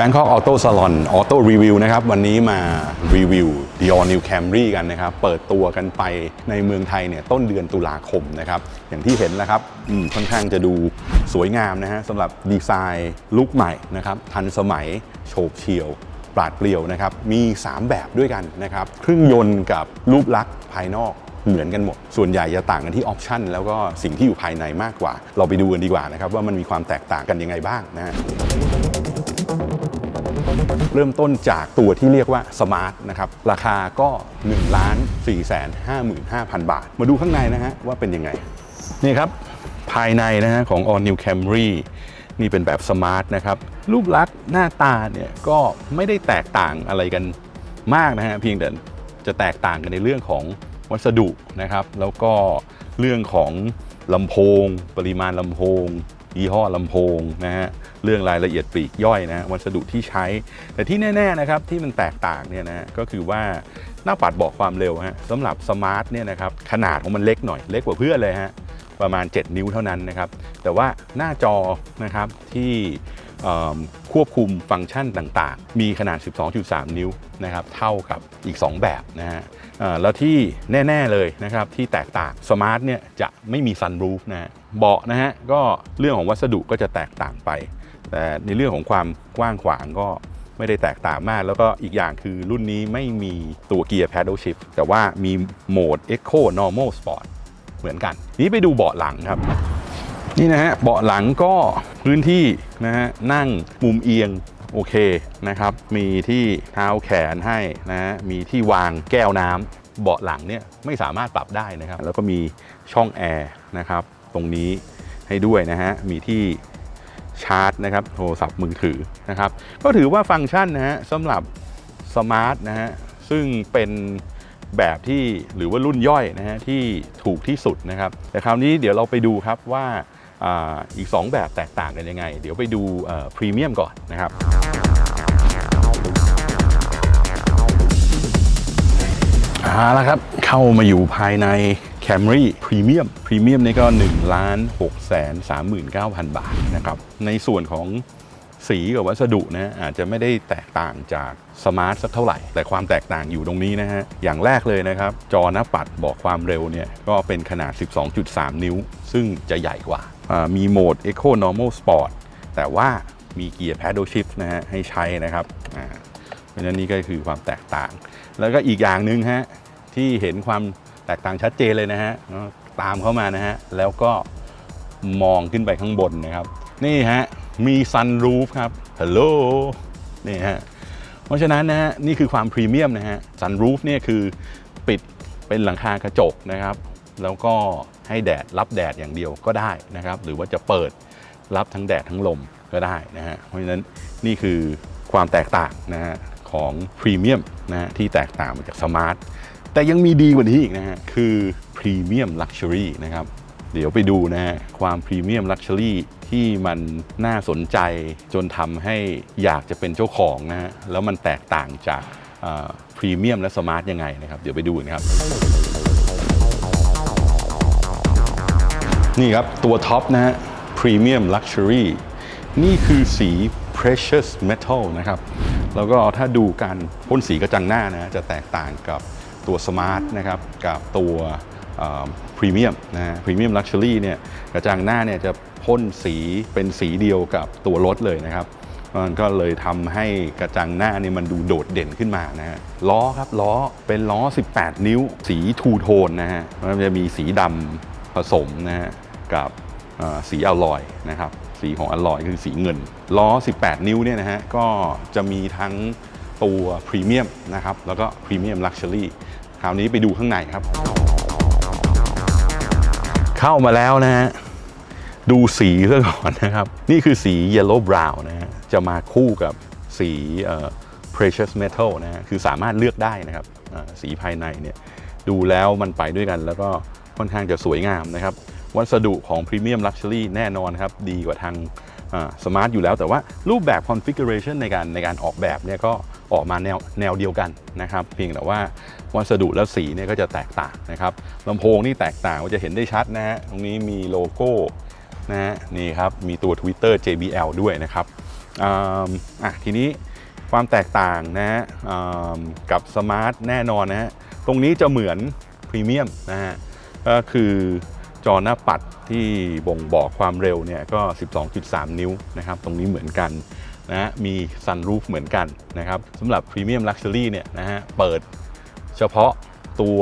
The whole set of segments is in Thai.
Bangkok Auto Salon Auto Review นะครับ วันนี้มารีวิว Dior New Camry กันนะครับ เปิดตัวกันไปในเมืองไทยเนี่ยต้นเดือนตุลาคมนะครับ อย่างที่เห็นแล้วครับค่อนข้างจะดูสวยงามนะฮะสำหรับดีไซน์ลุคใหม่นะครับ ทันสมัยโฉบเฉี่ยวปราดเปรียวนะครับ มี 3 แบบด้วยกันนะครับ เครื่องยนต์กับรูปลักษณ์ภายนอกเหมือนกันหมด ส่วนใหญ่จะต่างกันที่ออปชันแล้วก็สิ่งที่อยู่ภายในมากกว่า เราไปดูกันดีกว่านะครับว่ามันมีความแตกต่างกันยังไงบ้างนะฮะ เริ่มต้นจากตัวที่เรียกว่าสมาร์ทนะครับ ราคาก็1ล้าน4 5 5 0 0 0บาท มาดูข้างในนะฮะว่าเป็นยังไง นี่ครับ ภายในนะฮะของ All New Camry นี่เป็นแบบสมาร์ทนะครับ รูปลักษณ์หน้าตาเนี่ยก็ไม่ได้แตกต่างอะไรกันมากนะฮะเพียงแต่จะแตกต่างกันในเรื่องของวัสดุนะครับ แล้วก็เรื่องของลำโพง ปริมาณลำโพงยี่ห้อลำโพงนะฮะ เรื่องรายละเอียดปลีกย่อยนะวัสดุที่ใช้ แต่ที่แน่ๆนะครับที่มันแตกต่างเนี่ยนะก็คือว่าหน้าปัดบอกความเร็วฮะสำหรับสมาร์ทเนี่ยนะครับขนาดของมันเล็กหน่อยเล็กกว่าเพื่อนเลยฮะประมาณ 7 นิ้วเท่านั้นนะครับ แต่ว่าหน้าจอนะครับที่เอิ่มควบคุมฟังก์ชันต่างๆ มีขนาด 12.3 นิ้วนะครับเท่ากับอีก 2 แบบนะฮะแล้วที่แน่ ๆ เลยนะครับที่แตกต่างสมาร์ทเนี่ยจะไม่มีซันรูฟนะฮะเบาะนะฮะก็เรื่องของวัสดุก็จะแตกต่างไป แต่ในเรื่องของความกว้างขวางก็ไม่ได้แตกต่างมาก แล้วก็อีกอย่างคือรุ่นนี้ไม่มีตัวเกียร์ paddle shift แต่ว่ามีโหมด Eco Normal Sport เหมือนกัน นี้ไปดูเบาะหลังครับ นี่นะฮะเบาะหลังก็พื้นที่นะฮะนั่งมุมเอียงโอเคนะครับ มีที่เท้าแขนให้นะฮะมีที่วางแก้วน้ำเบาะหลังเนี่ยไม่สามารถปรับได้นะครับ แล้วก็มีช่องแอร์นะครับ ตรงนี้ให้ด้วยนะฮะ มีที่ ชาร์จนะครับโทรศัพท์มือถือนะครับ ก็ถือว่าฟังก์ชันนะฮะสำหรับสมาร์ทนะฮะซึ่งเป็นแบบที่หรือว่ารุ่นย่อยนะฮะที่ถูกที่สุดนะครับ แต่คราวนี้เดี๋ยวเราไปดูครับว่าอีก 2 แบบแตกต่างกันยังไง เดี๋ยวไปดูพรีเมียมก่อนนะครับเอาละครับเข้ามาอยู่ภายใน Camry Premium Premium นี่ก็1ล้าน6แสน39,000 บาทนะครับ ในส่วนของสีกับวัสดุนะอาจจะไม่ได้แตกต่างจากสมาร์ทสักเท่าไหร่ แต่ความแตกต่างอยู่ตรงนี้นะฮะ อย่างแรกเลยนะครับ จอหน้าปัดบอกความเร็วเนี่ยก็เป็นขนาด 12.3 นิ้ว ซึ่งจะใหญ่กว่า มีโหมด Eco Normal Sport แต่ว่ามีเกียร์ Paddle Shift นะฮะให้ใช้นะครับอ่าเพราะฉะนั้นนี่ก็คือความแตกต่าง แล้วก็อีกอย่างหนึ่งฮะที่เห็นความ แตกต่างชัดเจนเลยนะฮะตามเข้ามานะฮะแล้วก็มองขึ้นไปข้างบนนะครับ นี่ฮะมีซันรูฟครับฮัลโหลนี่ฮะเพราะฉะนั้นนะฮะนี่คือความพรีเมียมนะฮะซันรูฟเนี่ยคือปิดเป็นหลังคากระจกนะครับ แล้วก็ให้แดดรับแดดอย่างเดียวก็ได้นะครับ หรือว่าจะเปิดรับทั้งแดดทั้งลมก็ได้นะฮะเพราะฉะนั้นนี่คือความแตกต่างนะฮะของพรีเมียมนะฮะที่แตกต่างมาจากสมาร์ท แต่ยังมีดีกว่านี้อีกนะฮะ คือพรีเมียมลักชัวรี่นะครับ เดี๋ยวไปดูนะฮะ ความพรีเมียมลักชัวรี่ที่มันน่าสนใจจนทำให้อยากจะเป็นเจ้าของนะฮะ แล้วมันแตกต่างจากพรีเมียมและสมาร์ทยังไงนะครับ เดี๋ยวไปดูนะครับ นี่ครับ ตัวท็อปนะฮะ Premium Luxury นี่คือสี Precious Metal นะครับ แล้วก็ถ้าดูการพ่นสีกระจังหน้านะจะแตกต่างกับ ตัว Smart นะครับกับตัวพรีเมียมนะฮะ Premium Luxury เนี่ยกระจังหน้าเนี่ยจะพ่นสีเป็นสีเดียวกับตัวรถเลยนะครับมันก็เลยทำให้กระจังหน้าเนี่ยมันดูโดดเด่นขึ้นมานะฮะล้อครับล้อเป็นล้อ 18 นิ้ว สีทูโทนนะฮะมันจะมีสีดำผสมนะฮะกับสีอลลอยนะครับสีของอลลอยคือสีเงิน ล้อ 18 นิ้วเนี่ยนะฮะก็จะมีทั้งตัวพรีเมียมนะครับแล้วก็พรีเมียมลักชัวรี่ คราวนี้ไปดูข้างในครับ เข้ามาแล้วนะฮะดูสีซะก่อนนะครับ นี่คือสี yellow brown นะฮะจะมาคู่กับสีเอ่อ precious metal นะฮะคือสามารถเลือกได้นะครับสีภายในเนี่ยดูแล้วมันไปด้วยกันแล้วก็ค่อนข้างจะสวยงามนะครับ วัสดุของ premium luxury แน่นอนครับ ดีกว่าทางสมาร์ทอยู่แล้วแต่ว่ารูปแบบ configuration ในการในการออกแบบเนี่ยก็ ออกมาแนวแนวเดียวกันนะครับ เพียงแต่ว่าวัสดุและสีเนี่ยก็จะแตกต่างนะครับลำโพงนี่แตกต่างว่าจะเห็นได้ชัดนะฮะตรงนี้มีโลโก้นะฮะนี่ครับมีตัว Twitter JBL ด้วยนะครับอ่าอะทีนี้ความแตกต่างนะฮะกับสมาร์ทแน่นอนนะฮะตรงนี้จะเหมือนพรีเมียมนะฮะก็คือจอหน้าปัดที่บ่งบอกความเร็วเนี่ยก็ 12.3 นิ้วนะครับ ตรงนี้เหมือนกัน นะมีซันรูฟเหมือนกันนะครับสำหรับพรีเมียมลักชัวรี่เนี่ยนะฮะเปิดเฉพาะตัว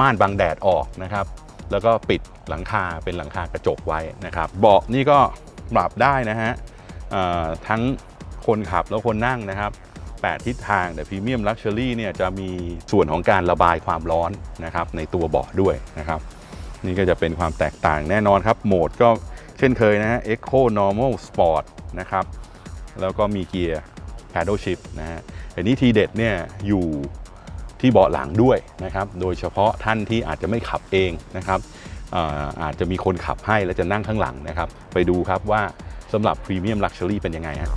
ม่านบังแดดออกนะครับ แล้วก็ปิดหลังคาเป็นหลังคากระจกไว้นะครับเบาะนี่ก็ปรับได้นะฮะทั้งคนขับแล้วคนนั่งนะครับ 8 ทิศทางแต่พรีเมียมลักชัวรี่เนี่ยจะมีส่วนของการระบายความร้อนนะครับในตัวเบาะด้วยนะครับนี่ก็จะเป็นความแตกต่างแน่นอนครับ โหมดก็เช่นเคยนะฮะ Eco Normal Sport นะครับ แล้วก็มีเกียร์ Paddle Shift นะฮะอันนี้ทีเด็ดเนี่ยอยู่ที่เบาะหลังด้วยนะครับ โดยเฉพาะท่านที่อาจจะไม่ขับเองนะครับอาอาจจะมีคนขับให้แล้วจะนั่งข้างหลังนะครับ ไปดูครับว่าสำหรับ Premium Luxury เป็นยังไงฮะ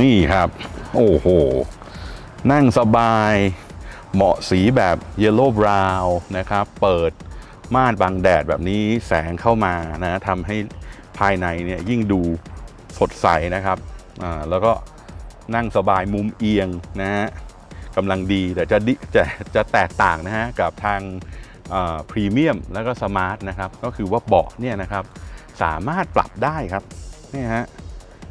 นี่ครับ โอ้โห นั่งสบายเหมาะสีแบบ Yellow Brown นะครับ เปิดม่านบังแดดแบบนี้แสงเข้ามานะทำให้ภายในเนี่ยยิ่งดู สดใสนะครับแล้วก็นั่งสบายมุมเอียงนะฮะกำลังดีแต่จะดิจะจะแตกต่างนะฮะกับทางพรีเมียมแล้วก็สมาร์ทนะครับก็คือว่าเบาะเนี่ยนะครับสามารถปรับได้ครับนี่ฮะ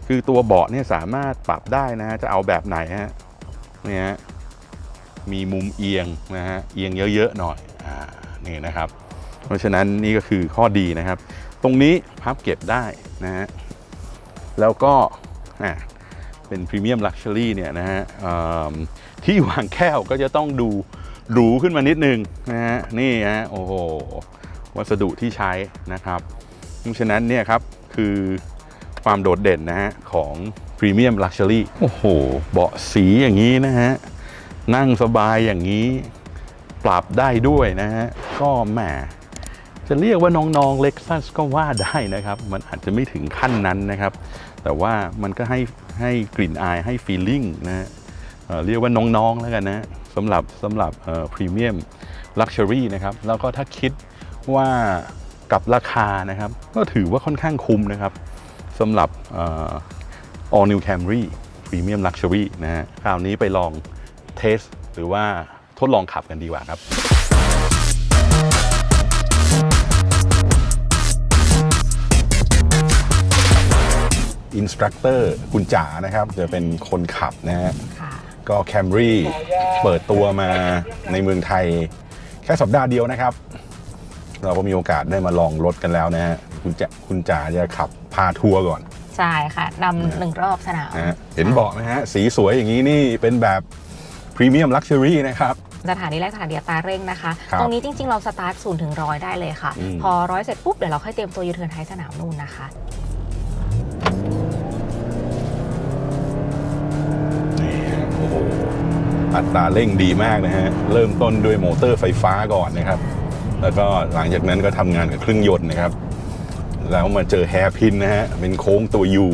คือตัวเบาะเนี่ยสามารถปรับได้นะฮะจะเอาแบบไหนฮะนี่ฮะมีมุมเอียงนะฮะเอียงเยอะๆหน่อยอ่านี่นะครับ เพราะฉะนั้นนี่ก็คือข้อดีนะครับ ตรงนี้พับเก็บได้นะฮะ แล้วก็อะเป็นพรีเมียมลักชัวรี่เนี่ยนะฮะที่วางแก้วก็จะต้องดูหรูขึ้นมานิดนึงนะฮะนี่ฮะโอ้โหวัสดุที่ใช้นะครับเพราะฉะนั้นเนี่ยครับคือความโดดเด่นนะฮะของพรีเมียมลักชัวรี่โอ้โห เบาะสีอย่างนี้นะฮะ นั่งสบายอย่างนี้ ปรับได้ด้วยนะฮะ ก็แหม จะเรียกว่าน้องๆเล็กซัสก็ว่าได้นะครับ มันอาจจะไม่ถึงขั้นนั้นนะครับ แต่ว่ามันก็ให้ให้กลิ่นอายให้ฟีลลิ่งนะเเรียกว่าน้องๆแล้วกันนะสำหรับสำหรับพรีเมียมลักชัวรี่นะครับ แล้วก็ถ้าคิดว่ากับราคานะครับ ก็ถือว่าค่อนข้างคุ้มนะครับสำหรับ All New Camry Premium Luxury นะฮะคราวนี้ไปลองเทสหรือว่าทดลองขับกันดีกว่าครับ อินสตรัคเตอร์คุณจ๋านะครับ จะเป็นคนขับนะฮะค่ะก็ Camry เปิดตัวมาในเมืองไทย แค่สัปดาห์เดียวนะครับ เราก็มีโอกาสได้มาลองรถกันแล้วนะฮะคุณจ๋าคุณจ๋าจะขับพาทัวร์ก่อน ใช่ค่ะนำหนึ่งรอบสนามนะฮะเห็นเบาะไหมฮะ สีสวยอย่างนี้นี่เป็นแบบพรีเมียมลักชัวรี่นะครับสถานีแรกสถานีอัตราเร่งนะคะครับตรงนี้จริง ๆ เราสตาร์ทศูนย์ถึงร้อยได้เลยค่ะอืมพอร้อยเสร็จปุ๊บเดี๋ยวเราค่อยเตรียมตัวยูเทิร์นท้ายสนามนู่นนะคะ อัตราเร่งดีมากนะฮะ เริ่มต้นด้วยมอเตอร์ไฟฟ้าก่อนนะครับ แล้วก็หลังจากนั้นก็ทำงานกับเครื่องยนต์นะครับ แล้วมาเจอแฮร์พินนะฮะ เป็นโค้งตัวยู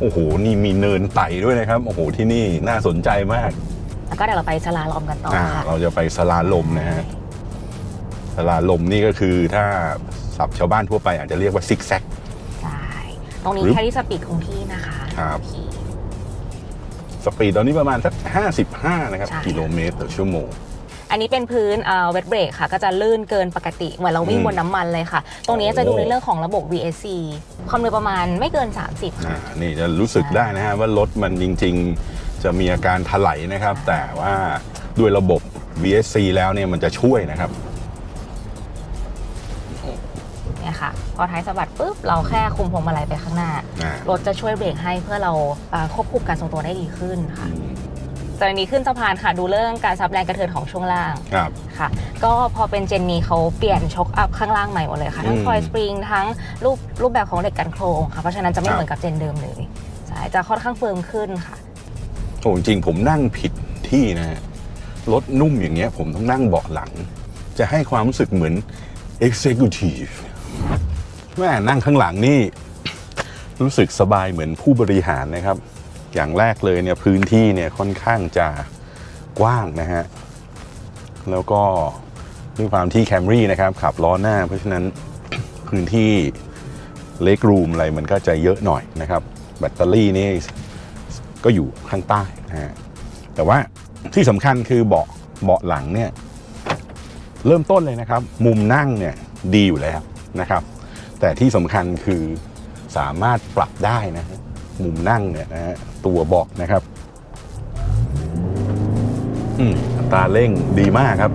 โอ้โห นี่มีเนินไต่ด้วยนะครับ โอ้โห ที่นี่น่าสนใจมาก แล้วก็เดี๋ยวเราไปสลาลอมกันต่ออ่า ค่ะเราจะไปสลาลมนะฮะ สลาลมนี่ก็คือถ้าศัพท์ชาวบ้านทั่วไปอาจจะเรียกว่าซิกแซก ใช่ตรงนี้หรือ แครี่สปีดคงที่นะคะ ครับขี่ สปีดตอนนี้ประมาณสัก 55 นะครับ ใช่ กิโลเมตรต่อชั่วโมง อันนี้เป็นพื้นเวทเบรกค่ะ ก็จะลื่นเกินปกติ เหมือนเราวิ่งอืมบนน้ำมันเลยค่ะ ตรงนี้จะดูโอ้ ในเรื่องของระบบ VSC ความเร็วประมาณไม่เกิน 30 อ่าค่ะ นี่จะรู้สึกได้นะฮะว่ารถมันจริงๆ จะมีอาการถลายนะครับ แต่ว่าด้วยระบบ VSC แล้วเนี่ยมันจะช่วยนะครับ อท้ายสะบัดปุ๊บเราแค่คุมพวงมาลัยไปข้างหน้าอ่ารถจะช่วยเบรกให้เพื่อเราเอ่อควบคุมการทรงตัวได้ดีขึ้นค่ะอืมจากนี้ขึ้นสะพานค่ะดูเรื่องการซับแรงกระเทือนของช่วงล่างครับค่ะ ก็พอเป็นเจนนี้เขาเปลี่ยนช็อคอัพข้างล่างใหม่หมดเลยค่ะทั้งอืมคอยสปริงทั้งรูปรูปแบบของเหล็กกันโครงค่ะเพราะฉะนั้นจะไม่ครับเหมือนกับเจนเดิมเลยใช่จะค่อนข้างเฟิร์มขึ้นค่ะโอ้จริงๆผมนั่งผิดที่นะฮะรถนุ่มอย่างเงี้ยผมต้องนั่งเบาะหลัง จะให้ความรู้สึกเหมือน Executive แม่นั่งข้างหลังนี่ รู้สึกสบายเหมือนผู้บริหารนะครับ อย่างแรกเลยเนี่ยพื้นที่เนี่ยค่อนข้างจะกว้างนะฮะ แล้วก็ด้วยความที่ Camry นะครับ ขับล้อหน้า เพราะฉะนั้นพื้นที่เล็กรูมอะไรมันก็จะเยอะหน่อยนะครับ แบตเตอรี่นี่ก็อยู่ข้างใต้นะฮะแต่ว่าที่สำคัญคือเบาะเบาะหลังเนี่ยเริ่มต้นเลยนะครับ มุมนั่งเนี่ยดีอยู่แล้วนะครับ แต่ที่สำคัญคือสามารถปรับได้นะฮะมุมนั่งเนี่ยนะฮะตัวบาะนะครับอืมอัตราเร่งดีมากครับ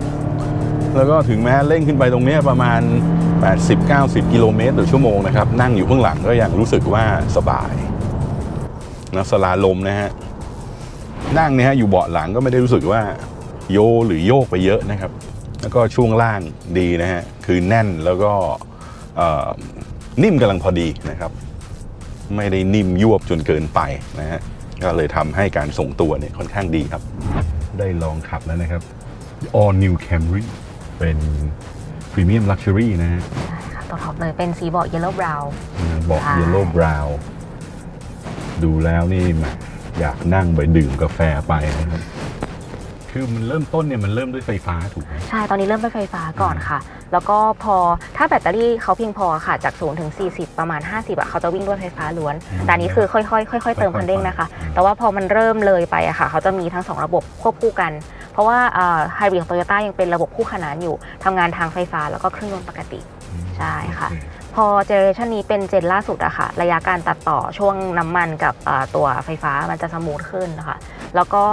แล้วก็ถึงแม้เร่งขึ้นไปตรงเนี้ยประมาณ 80-90 กิโลเมตรต่อชั่วโมงนะครับ นั่งอยู่ข้างหลังก็ยังรู้สึกว่าสบายนะสลาลมนะฮะนั่งเนี่ยฮะอยู่เบาะหลังก็ไม่ได้รู้สึกว่าโยหรือโยกไปเยอะนะครับ แล้วก็ช่วงล่างดีนะฮะคือแน่นแล้วก็เอ่อ นิ่มกำลังพอดีนะครับ ไม่ได้นิ่มยวบจนเกินไปนะฮะก็เลยทำให้การส่งตัวเนี่ยค่อนข้างดีครับ ได้ลองขับแล้วนะครับ All New Camry เป็น Premium Luxury นะฮะใช่ค่ะตัวท็อปเลยเป็นสีเบาะ yellow brown เบอกใช่ Yellow Brown ดูแล้วนี่แหมอยากนั่งไปดื่มกาแฟไปนะครับ คือมันเริ่มต้นเนี่ยมันเริ่มด้วยไฟฟ้าถูกไหม ใช่ ตอนนี้เริ่มเป็นไฟฟ้าก่อนค่ะ แล้วก็พอถ้าแบตเตอรี่เขาเพียงพอค่ะ จาก0ถึง 40 ประมาณ 50อะเขาจะวิ่งด้วยไฟฟ้าล้วน อืมแต่อันนี้คือค่อยๆค่อยๆเติมคันเร่งนะคะ อืม แต่ว่าพอมันเริ่มเลยไปอะค่ะ เขาจะมีทั้ง2ระบบควบคู่กัน เพราะว่าไฮบริดของโตโยต้ายังเป็นระบบคู่ขนานอยู่ทำงานทางไฟฟ้าแล้วก็เครื่องยนต์ปกติ ใช่ค่ะ โอเพอเจเนอเรชันนี้เป็นเจนล่าสุดอะค่ะ ระยะการตัดต่อช่วงน้ำมันกับอ่าตัวไฟฟ้ามันจะสมูทขึ้นนะคะ แล้วก็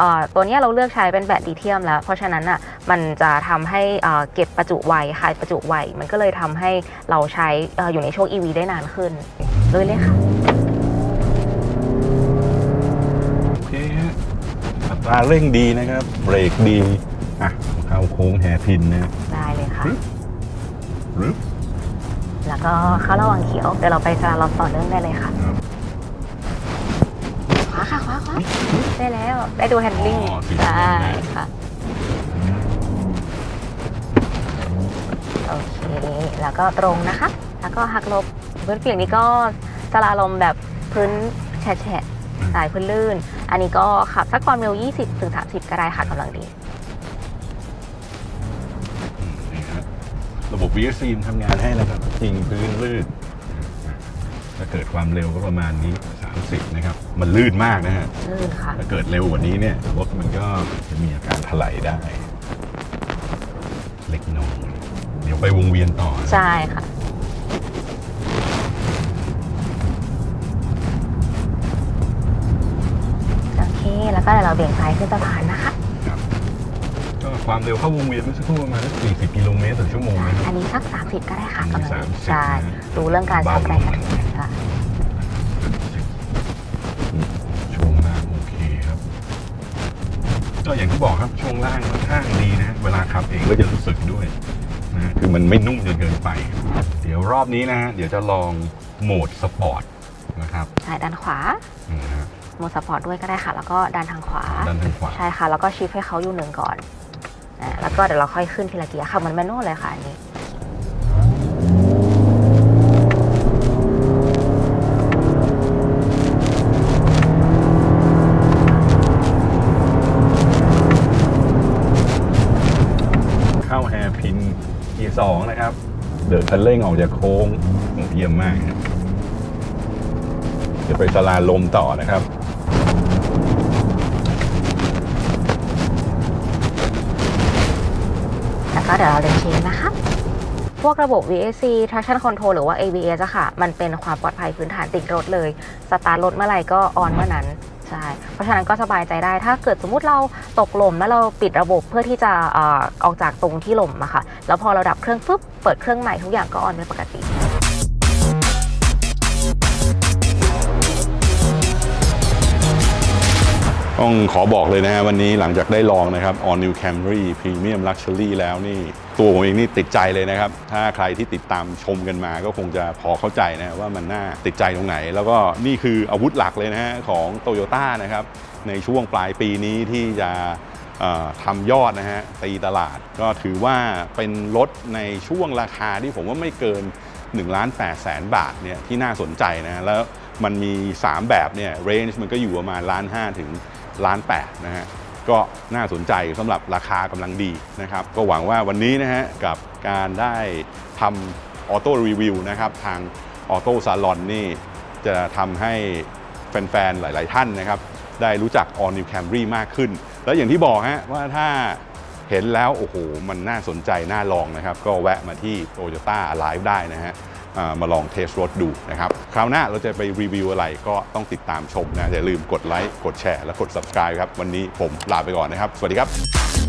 อ่าตัวเนี้ยเราเลือกใช้เป็นแบตลิเธียมแล้ว เพราะฉะนั้นอะมันจะทำให้อ่าเก็บประจุไวคายประจุไว มันก็เลยทำให้เราใช้อ่าอยู่ในช่วง EV ได้นานขึ้นเลยเลยค่ะ โอเคฮะอัตราเร่งดีนะครับ เบรกดี อะ เข้าโค้งแฮร์พินนะ ได้เลยค่ะหรือ แล้วก็เข้าระว่างเขียว เดี๋ยวเราไปสลาลอมต่อเนื่องได้เลยค่ะ ขวาค่ะขวาขวาได้แล้ว ได้ดูแฮนดิ้งอ๋อสีได้ค่ะ โอเค แล้วก็ตรงนะคะ แล้วก็หักลบพื้นเปียกนี้ก็สลาลมแบบพื้นแฉะสายพื้นลื่น อันนี้ก็ขับสักความเร็ว 20-30 ก็ได้ค่ะกำลังดี ระบบ VSC มันทำงานให้แล้วครับทิ้งพื้นลื่นถ้าเกิดความเร็วก็ประมาณนี้ 30 นะครับ มันลื่นมากนะฮะลื่นค่ะถ้าเกิดเร็วกว่านี้เนี่ยรถมันก็จะมีอาการถลายได้ เล็กน้อยเดี๋ยวไปวงเวียนต่อนะใช่ค่ะโอเคแล้วก็เดี๋ยวเราเบี่ยงซ้ายขึ้นสะพานนะคะ ครับก็ความเร็วเข้าวงเวียนเมื่อสักครู่ประมาณสัก40 กิโลเมตรต่อชั่วโมงนะครับ อันนี้สัก 30 ก็ได้ค่ะอันนี้กำลังดี30 ใช่นะดูเรื่องการชอบแรงกระตุ้นค่ะ ช่วงล่างโอเคครับ ก็อย่างที่บอกครับช่วงล่างค่อนข้างดีนะ เวลาขับเองก็จะรู้สึกด้วยนะคือมันไม่นุ่มจนเกินไป เดี๋ยวรอบนี้นะฮะเดี๋ยวจะลองโหมดสปอร์ตนะครับใช่ด้านขวานี่นะฮะโหมดสปอร์ตด้วยก็ได้ค่ะ แล้วก็ด้านทางขวาด้านทางขวา ใช่ค่ะ แล้วก็ชิฟให้เขาอยู่หนึ่งก่อนอ่า แล้วก็เดี๋ยวเราค่อยขึ้นทีละเกียร์ค่ะเหมือนแมนนวลเลยค่ะอันนี้เข้าแฮร์พินเกียร์สองนะครับ เดินคันเร่งออกจากโค้งเยี่ยมมากครับเดี๋ยวไปสลาลมต่อนะครับ ก็เดี๋ยวเราเดินเชนนะคะ พวกระบบ VSC traction control หรือว่า ABS อะค่ะ มันเป็นความปลอดภัยพื้นฐานติดรถเลย สตาร์ทรถเมื่อไหร่ก็ออนเมื่อนั้นใช่เพราะฉะนั้นก็สบายใจได้ ถ้าเกิดสมมุติเราตกหล่มแล้วเราปิดระบบเพื่อที่จะออออกจากตรงที่หล่มอะค่ะ แล้วพอเราดับเครื่องปุ๊บ เปิดเครื่องใหม่ทุกอย่างก็ออนเป็นปกติ ต้องขอบอกเลยนะฮะวันนี้หลังจากได้ลองนะครับ All New Camry Premium Luxury แล้วนี่ตัวผมเองนี่ติดใจเลยนะครับ ถ้าใครที่ติดตามชมกันมาก็คงจะพอเข้าใจนะว่ามันน่าติดใจตรงไหน แล้วก็นี่คืออาวุธหลักเลยนะฮะของ Toyota นะครับในช่วงปลายปีนี้ที่จะทำยอดนะฮะตีตลาดก็ถือว่าเป็นรถในช่วงราคาที่ผมว่าไม่เกิน1ล้าน8แสนบาทเนี่ยที่น่าสนใจนะแล้วมันมี 3 แบบเนี่ยเรนจ์มันก็อยู่ประมาณล้าน5ถึง ล้านแปดนะฮะก็น่าสนใจสำหรับราคากำลังดีนะครับ ก็หวังว่าวันนี้นะฮะกับการได้ทำออโต้รีวิวนะครับทางออโต้ซาลอนนี่จะทำให้แฟนๆ หลาย ๆ ท่านนะครับ ได้รู้จัก All New Camry มากขึ้น แล้วอย่างที่บอกฮะว่าถ้าเห็นแล้ว โอ้โห มันน่าสนใจ น่าลองนะครับ ก็แวะมาที่ Toyota Alive ได้นะฮะ มาลองเทสรถดูนะครับ คราวหน้าเราจะไปรีวิวอะไรก็ต้องติดตามชมนะอย่าลืมกดไลค์กดแชร์และกด subscribe ครับ วันนี้ผมลาไปก่อนนะครับ สวัสดีครับ